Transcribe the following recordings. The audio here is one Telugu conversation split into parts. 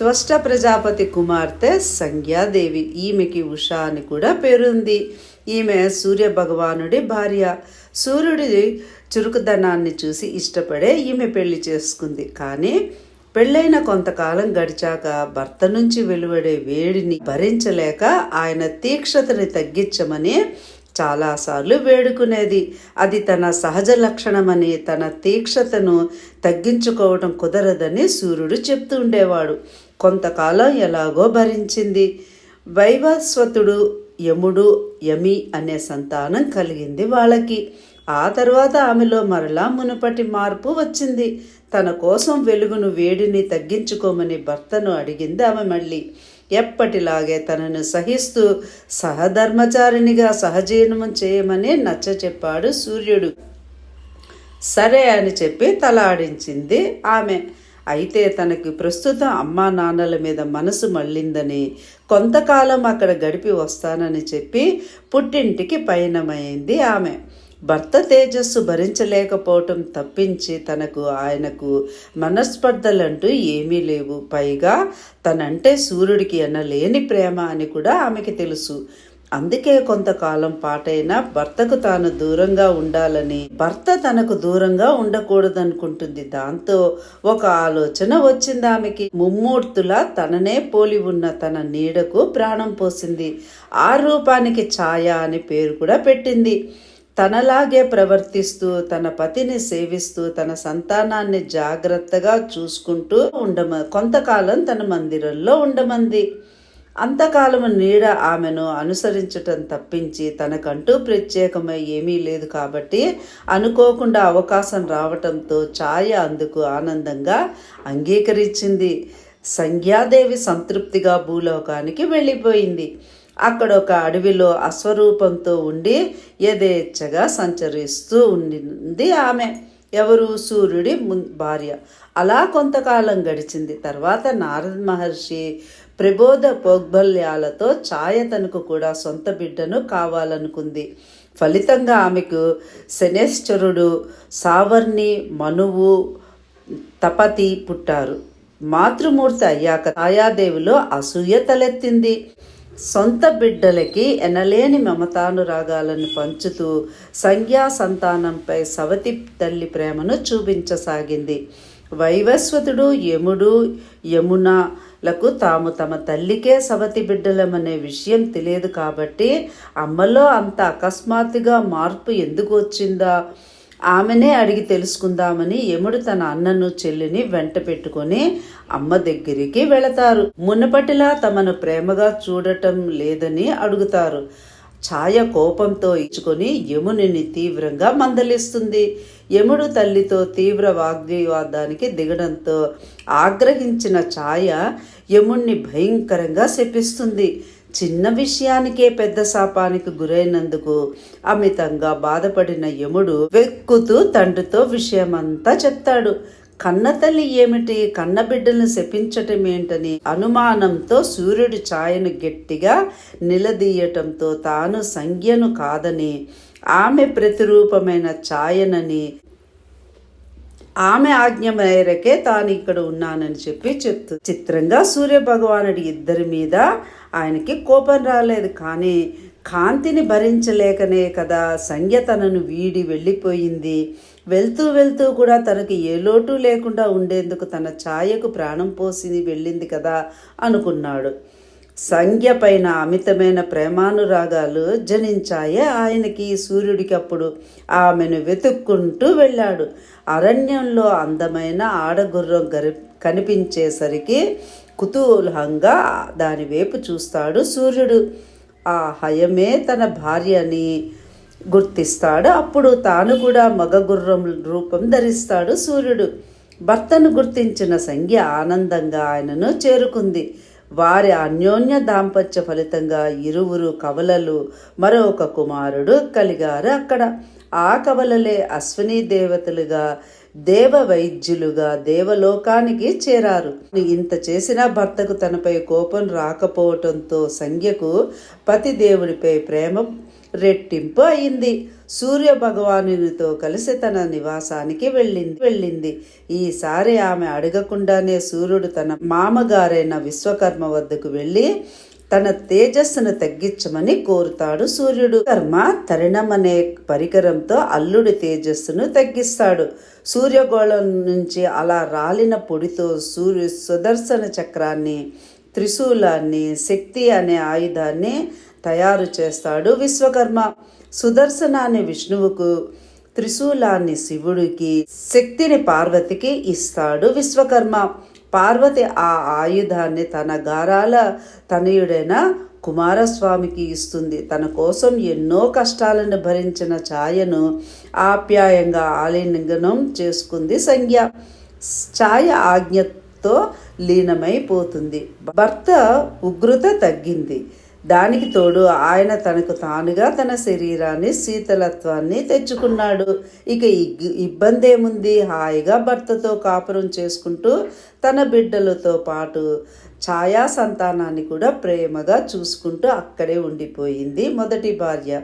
త్వష్ట ప్రజాపతి కుమార్తె సంధ్యాదేవి. ఈమెకి ఉష అని కూడా పేరుంది. ఈమె సూర్య భగవానుడి భార్య. సూర్యుడి చురుకుదనాన్ని చూసి ఇష్టపడే ఈమె పెళ్ళి చేసుకుంది. కానీ పెళ్ళైన కొంతకాలం గడిచాక భర్త నుంచి వెలువడే వేడిని భరించలేక ఆయన తీక్షతని తగ్గించమని చాలాసార్లు వేడుకునేది. అది తన సహజ లక్షణమని తన తీక్షతను తగ్గించుకోవటం కుదరదని సూర్యుడు చెప్తూ ఉండేవాడు. కొంతకాలం ఎలాగో భరించింది. వైవస్వతుడు యముడు యమి అనే సంతానం కలిగింది వాళ్ళకి. ఆ తర్వాత ఆమెలో మరలా మునుపటి మార్పు వచ్చింది. తన కోసం వెలుగును వేడిని తగ్గించుకోమని భర్తను అడిగింది ఆమె మళ్ళీ. ఎప్పటిలాగే తనను సహిస్తూ సహధర్మచారినిగా సహజీవనం చేయమని నచ్చ చెప్పాడు సూర్యుడు. సరే అని చెప్పి తలాడించింది ఆమె. అయితే తనకి ప్రస్తుతం అమ్మా నాన్నల మీద మనసు మళ్ళిందని కొంతకాలం అక్కడ గడిపి వస్తానని చెప్పి పుట్టింటికి పయనమైంది ఆమె. భర్త తేజస్సు భరించలేకపోవటం తప్పించి తనకు ఆయనకు మనస్పర్ధలంటూ ఏమీ లేవు. పైగా తనంటే సూర్యుడికి ఎనలేని ప్రేమ అని కూడా ఆమెకి తెలుసు. అందుకే కొంతకాలం పాటైనా భర్తకు తాను దూరంగా ఉండాలని భర్త తనకు దూరంగా ఉండకూడదనుకుంటుంది. దాంతో ఒక ఆలోచన వచ్చింది ఆమెకి. ముమ్మూర్తులా తననే పోలి ఉన్న తన నీడకు ప్రాణం పోసింది. ఆ రూపానికి ఛాయ అని పేరు కూడా పెట్టింది. తనలాగే ప్రవర్తిస్తూ తన పతిని సేవిస్తూ తన సంతానాన్ని జాగ్రత్తగా చూసుకుంటూ ఉండమ కొంతకాలం తన మందిరంలో ఉండమంది. అంతకాలము నీడ ఆమెను అనుసరించటం తప్పించి తనకంటూ ప్రత్యేకమై ఏమీ లేదు కాబట్టి అనుకోకుండా అవకాశం రావటంతో ఛాయ అందుకు ఆనందంగా అంగీకరించింది. సంధ్యాదేవి సంతృప్తిగా భూలోకానికి వెళ్ళిపోయింది. అక్కడ ఒక అడవిలో అశ్వరూపంతో ఉండి యథేచ్ఛగా సంచరిస్తూ ఉండింది ఆమె. ఎవరు? సూర్యుడి భార్య. అలా కొంతకాలం గడిచింది. తర్వాత నారద మహర్షి ప్రబోధ పోగ్బల్యాలతో ఛాయ తనకు కూడా సొంత బిడ్డను కావాలనుకుంది. ఫలితంగా ఆమెకు శనేశ్వరుడు సావర్ణి మనువు తపతి పుట్టారు. మాతృమూర్తి అయ్యాక ఛాయాదేవిలో అసూయ తలెత్తింది. సొంత బిడ్డలకి ఎనలేని మమతానురాగాలను పంచుతూ సంఖ్యా సంతానంపై సవతి తల్లి ప్రేమను చూపించసాగింది. వైవస్వతుడు యముడు లకు తాము తమ తల్లికే సవతి బిడ్డలమనే విషయం తెలియదు కాబట్టి అమ్మలో అంత అకస్మాత్తుగా మార్పు ఎందుకు వచ్చిందా? ఆమెనే అడిగి తెలుసుకుందామని యముడు తన అన్నను చెల్లిని వెంట పెట్టుకొని అమ్మ దగ్గరికి వెళతారు. మునపటిలా తమను ప్రేమగా చూడటం లేదని అడుగుతారు. ఛాయ కోపంతో ఇచ్చుకొని యమునిని తీవ్రంగా మందలిస్తుంది. యముడు తల్లితో తీవ్ర వాగ్వివాదానికి దిగడంతో ఆగ్రహించిన ఛాయ యముణ్ణి భయంకరంగా శపిస్తుంది. చిన్న విషయానికే పెద్ద శాపానికి గురైనందుకు అమితంగా బాధపడిన యముడు వెక్కుతూ తండ్రితో విషయమంతా చెప్తాడు. కన్నతల్లి ఏమిటి? కన్నబిడ్డలను శపించటం ఏంటని అనుమానంతో సూర్యుడి ఛాయను గట్టిగా నిలదీయటంతో తాను సంజ్ఞను కాదని ఆమె ప్రతిరూపమైన ఛాయనని ఆమె ఆజ్ఞ మేరకే తాను ఇక్కడ ఉన్నానని చెప్పి చెప్తూ చిత్రంగా సూర్య భగవానుడి ఇద్దరి మీద ఆయనకి కోపం రాలేదు. కానీ కాంతిని భరించలేకనే కదా సంజ్ఞ తనను వీడి వెళ్ళిపోయింది. వెళ్తూ వెళ్తూ కూడా తనకు ఏ లోటు లేకుండా ఉండేందుకు తన ఛాయకు ప్రాణం పోసి వెళ్ళింది కదా అనుకున్నాడు. సంఖ్య పైన అమితమైన ప్రేమానురాగాలు జనించాయే ఆయనకి సూర్యుడికి అప్పుడు ఆమెను వెతుక్కుంటూ వెళ్ళాడు. అరణ్యంలో అందమైన ఆడగుర్రం గరి కనిపించేసరికి కుతూహలంగా దాని వైపు చూస్తాడు సూర్యుడు. ఆ హయమే తన భార్యని గుర్తిస్తాడు. అప్పుడు తాను కూడా మగ గుర్రం రూపం ధరిస్తాడు సూర్యుడు. భర్తను గుర్తించిన సంఖ్య ఆనందంగా ఆయనను చేరుకుంది. వారి అన్యోన్య దాంపత్య ఫలితంగా ఇరువురు కవలలు మరొక కుమారుడు కలిగారు అక్కడ. ఆ కవలలే అశ్విని దేవతలుగా దేవ వైద్యులుగా దేవలోకానికి చేరారు. ఇంత చేసినా భర్తకు తనపై కోపం రాకపోవటంతో సంజ్ఞకు పతి దేవుడిపై ప్రేమ రెట్టింపు అయింది. సూర్య భగవానునితో కలిసి తన నివాసానికి వెళ్ళింది. వెళ్ళింది. ఈసారి ఆమె అడగకుండానే సూర్యుడు తన మామగారైన విశ్వకర్మ వద్దకు వెళ్ళి తన తేజస్సును తగ్గించమని కోరుతాడు సూర్యుడు. కర్మ తరుణం అనే పరికరంతో అల్లుడి తేజస్సును తగ్గిస్తాడు. సూర్యగోళం నుంచి అలా రాలిన పొడితో సూర్యు సుదర్శన చక్రాన్ని త్రిశూలాన్ని శక్తి అనే ఆయుధాన్ని తయారు చేస్తాడు విశ్వకర్మ. సుదర్శనాన్ని విష్ణువుకు త్రిశూలాన్ని శివుడికి శక్తిని పార్వతికి ఇస్తాడు విశ్వకర్మ. పార్వతి ఆ ఆయుధాన్ని తన గారాల తనయుడైన కుమారస్వామికి ఇస్తుంది. తన కోసం ఎన్నో కష్టాలను భరించిన ఛాయను ఆప్యాయంగా ఆలింగనం చేసుకుంది సంజ్ఞ ఛాయ ఆజ్ఞతో లీనమైపోతుంది. భర్త ఉగ్రత తగ్గింది. దానికి తోడు ఆయన తనకు తానుగా తన శరీరాన్ని శీతలత్వాన్ని తెచ్చుకున్నాడు. ఇక ఇగ్- ఇబ్బంది ఏముంది హాయిగా భర్తతో కాపురం చేసుకుంటూ తన బిడ్డలతో పాటు ఛాయా సంతానాన్ని కూడా ప్రేమగా చూసుకుంటూ అక్కడే ఉండిపోయింది మొదటి భార్య.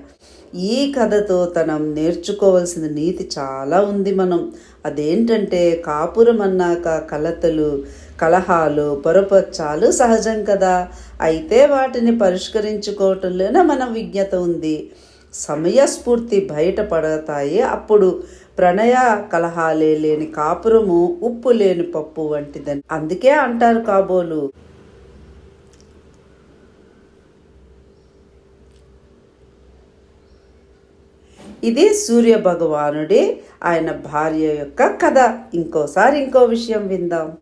ఈ కథతో తనం నేర్చుకోవాల్సిన నీతి చాలా ఉంది మనం. అదేంటంటే కాపురం అన్నాక కలతలు కలహాలు పొరపచ్చాలు సహజం కదా. అయితే వాటిని పరిష్కరించుకోవటంలోనే మన విజ్ఞత ఉంది. సమయస్ఫూర్తి బయటపడతాయి అప్పుడు ప్రణయ కలహాలే లేని కాపురము ఉప్పు లేని పప్పు వంటిదని అందుకే అంటారు కాబోలు. ఇది సూర్య భగవానుడి ఆయన భార్య యొక్క కథ. ఇంకోసారి ఇంకో విషయం విందాం.